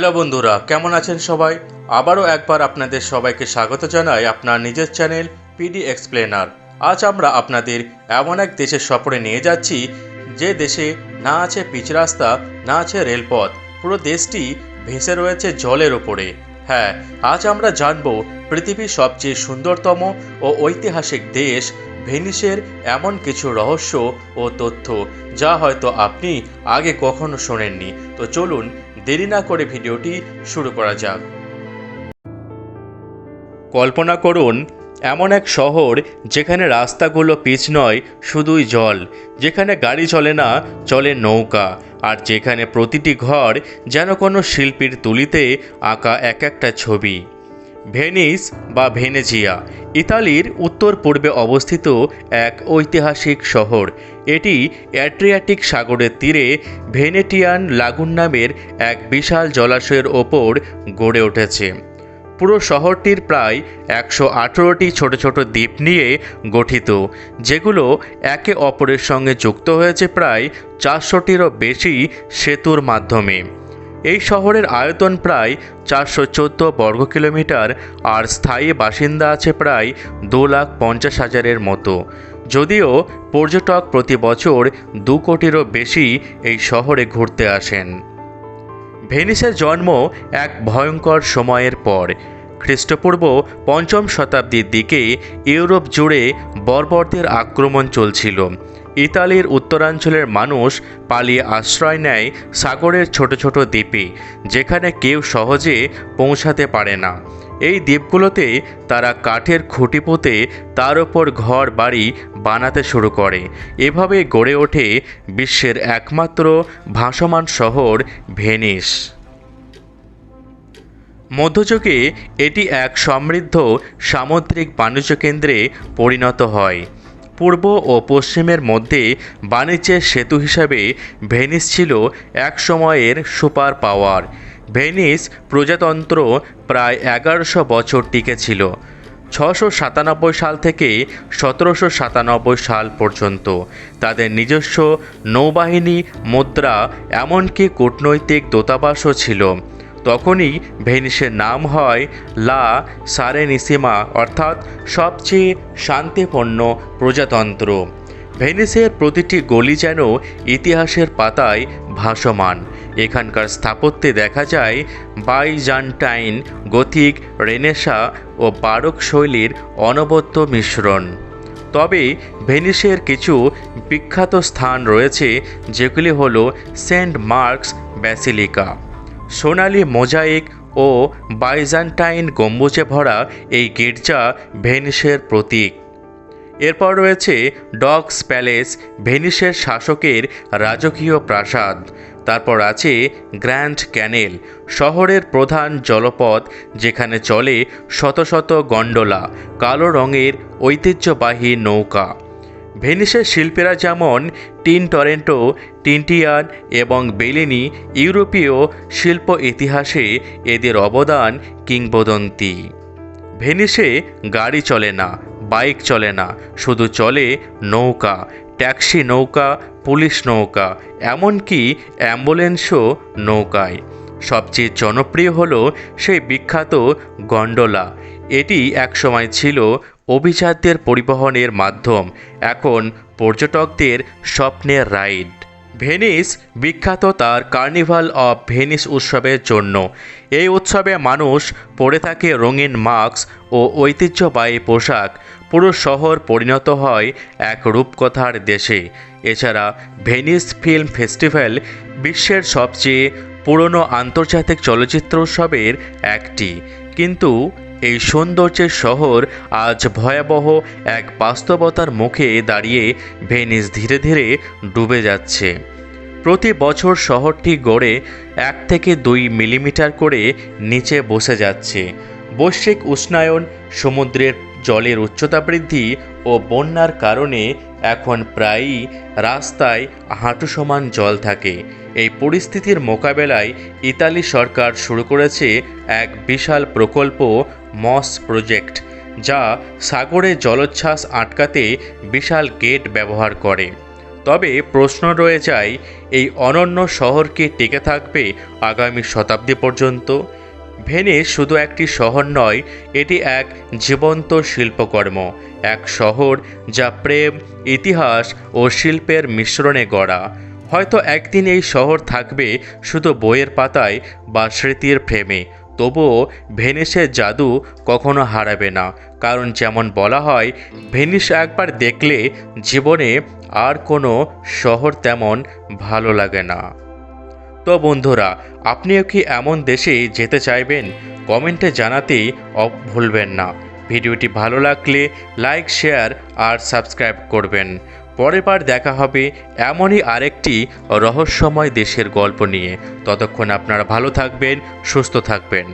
Hello বন্ধুরা, কেমন আছেন সবাই? আবারও একবার আপনাদের সবাইকে স্বাগত জানাই আপনার নিজের চ্যানেল পিডি এক্সপ্লেনার। আজ আমরা আপনাদের এমন এক দেশের সফরে নিয়ে যাচ্ছি, যে দেশে না আছে পিচ রাস্তা, না আছে রেলপথ। পুরো দেশটি ভেসে রয়েছে জলের ওপরে হ্যাঁ আজ আমরা জানব পৃথিবীর সবচেয়ে সুন্দরতম ও ঐতিহাসিক দেশ ভেনিসের এমন কিছু রহস্য ও তথ্য, যা হয়তো আপনি আগে কখনো শোনেননি। তো চলুন দেরি না করে ভিডিওটি শুরু করা যাক। কল্পনা করুন, এমন এক শহর যেখানে রাস্তাগুলো পিচ নয়, শুধুই জল। যেখানে গাড়ি চলে না, চলে নৌকা। আর যেখানে প্রতিটি ঘর যেন কোনো শিল্পীর তুলিতে আঁকা এক একটা ছবি। ভেনিস বা ভেনেজিয়া, ইতালির উত্তর পূর্বে অবস্থিত এক ঐতিহাসিক শহর। এটি অ্যাট্রিয়াটিক সাগরের তীরে ভেনেটিয়ান লাগুন নামের এক বিশাল জলাশয়ের ওপর গড়ে উঠেছে। পুরো শহরটির প্রায় একশো আঠেরোটি ছোট ছোট দ্বীপ নিয়ে গঠিত, যেগুলো একে অপরের সঙ্গে যুক্ত হয়েছে প্রায় চারশোটিরও বেশি সেতুর মাধ্যমে। এই শহরের আয়তন প্রায় চারশো চোদ্দ বর্গ কিলোমিটার, আর স্থায়ী বাসিন্দা আছে প্রায় দু লাখ পঞ্চাশ হাজারের মতো। যদিও পর্যটক প্রতি বছর দু কোটিরও বেশি এই শহরে ঘুরতে আসেন। ভেনিসের জন্ম এক ভয়ঙ্কর সময়ের পর। খ্রিস্টপূর্ব পঞ্চম শতাব্দীর দিকে ইউরোপ জুড়ে বর্বরদের আক্রমণ চলছিল। ইতালির উত্তরাঞ্চলের মানুষ পালিয়ে আশ্রয় নেয় সাগরের ছোট ছোট দ্বীপে, যেখানে কেউ সহজে পৌঁছাতে পারে না। এই দ্বীপগুলোতে তারা কাঠের খুঁটি পুঁতে তার ওপর ঘর বাড়ি বানাতে শুরু করে। এভাবে গড়ে ওঠে বিশ্বের একমাত্র ভাসমান শহর ভেনিস। মধ্যযুগে এটি এক সমৃদ্ধ সামুদ্রিক বাণিজ্য কেন্দ্রে পরিণত হয়। পূর্ব ও পশ্চিমের মধ্যে বাণিজ্যের সেতু হিসাবে ভেনিস ছিল এক সময়ের সুপার পাওয়ার। ভেনিস প্রজাতন্ত্র প্রায় এগারোশো বছর টিকেছিল ছশো সাতানব্বই সাল থেকে সতেরোশো সাতানব্বই সাল পর্যন্ত। তাদের নিজস্ব নৌবাহিনী, মুদ্রা, এমনকি কূটনৈতিক দূতাবাসও ছিল। তখনই ভেনিসের নাম হয় লা সারেনিসিমা, অর্থাৎ সবচেয়ে শান্তিপূর্ণ প্রজাতন্ত্র। ভেনিসের প্রতিটি গলি যেন ইতিহাসের পাতায় ভাসমান। এখানকার স্থাপত্যে দেখা যায় বাইজান্টাইন, গথিক, রেনেসা ও বারক শৈলীর অনবদ্য মিশ্রণ। তবে ভেনিসের কিছু বিখ্যাত স্থান রয়েছে, যেগুলি হল সেন্ট মার্কস ব্যাসিলিকা। সোনালি মোজাইক ও বাইজান্টাইন গম্বুজে ভরা এই গির্জা ভেনিসের প্রতীক। এরপর রয়েছে ডগস প্যালেস, ভেনিসের শাসকের রাজকীয় প্রাসাদ। তারপর আছে গ্র্যান্ড ক্যানেল, শহরের প্রধান জলপথ, যেখানে চলে শত শত গন্ডোলা, কালো রঙের ঐতিহ্যবাহী নৌকা। ভেনিসের শিল্পীরা যেমন টিন টরেন্টো টিনটিয়ান এবং বেলিনি ইউরোপীয় শিল্প ইতিহাসে এদের অবদান কিংবদন্তি। ভেনিসে গাড়ি চলে না, বাইক চলে না, শুধু চলে নৌকা, ট্যাক্সি নৌকা, পুলিশ নৌকা, এমনকি অ্যাম্বুলেন্সও নৌকায়। সবচেয়ে জনপ্রিয় হলো সেই বিখ্যাত গন্ডোলা। এটি একসময় ছিল অভিজাতদের পরিবহনের মাধ্যম, এখন পর্যটকদের স্বপ্নের রাইড। ভেনিস বিখ্যাত তার কার্নিভাল অফ ভেনিস উৎসবের জন্য। এই উৎসবে মানুষ পরে থাকে রঙিন মাস্ক ও ঐতিহ্যবাহী পোশাক। পুরো শহর পরিণত হয় এক রূপকথার দেশে। এছাড়া ভেনিস ফিল্ম ফেস্টিভ্যাল বিশ্বের সবচেয়ে পুরনো আন্তর্জাতিক চলচ্চিত্র উৎসবের একটি। কিন্তু এই সৌন্দর্যের শহর আজ ভয়াবহ এক বাস্তবতার মুখে দাঁড়িয়ে ভেনিস ধীরে ধীরে ডুবে যাচ্ছে। প্রতি বছর শহরটি গড়ে এক থেকে দুই মিলিমিটার করে নিচে বসে যাচ্ছে। বৈশ্বিক উষ্ণায়ন, সমুদ্রের জলের উচ্চতা বৃদ্ধি ও বন্যার কারণে এখন প্রায়ই রাস্তায় হাঁটু সমান জল থাকে। এই পরিস্থিতির মোকাবেলায় ইতালি সরকার শুরু করেছে এক বিশাল প্রকল্প মস প্রজেক্ট, যা সাগরে জলোচ্ছ্বাস আটকাতে বিশাল গেট ব্যবহার করে। তবে প্রশ্ন রয়ে যায়, এই অনন্য শহর কি টিকে থাকবে আগামী শতাব্দী পর্যন্ত? ভেনিস শুধু একটি শহর নয়, এটি এক জীবন্ত শিল্পকর্ম, এক শহর যা প্রেম, ইতিহাস ও শিল্পের মিশ্রণে গড়া। হয়তো একদিন এই শহর থাকবে শুধু বইয়ের পাতায় বা স্মৃতির ফ্রেমে তবুও ভেনিসের জাদু কখনো হারাবে না। কারণ যেমন বলা হয়, ভেনিস একবার দেখলে জীবনে আর কোনো শহর তেমন ভালো লাগে না। তো বন্ধুরা, আপনিও কি এমন দেশে যেতে চাইবেন? কমেন্টে জানাতেই ভুলবেন না। ভিডিওটি ভালো লাগলে লাইক, শেয়ার আর সাবস্ক্রাইব করবেন। পরের বার দেখা হবে এমনই আরেকটি রহস্যময় দেশের গল্প নিয়ে। ততক্ষণ আপনারা ভালো থাকবেন, সুস্থ থাকবেন।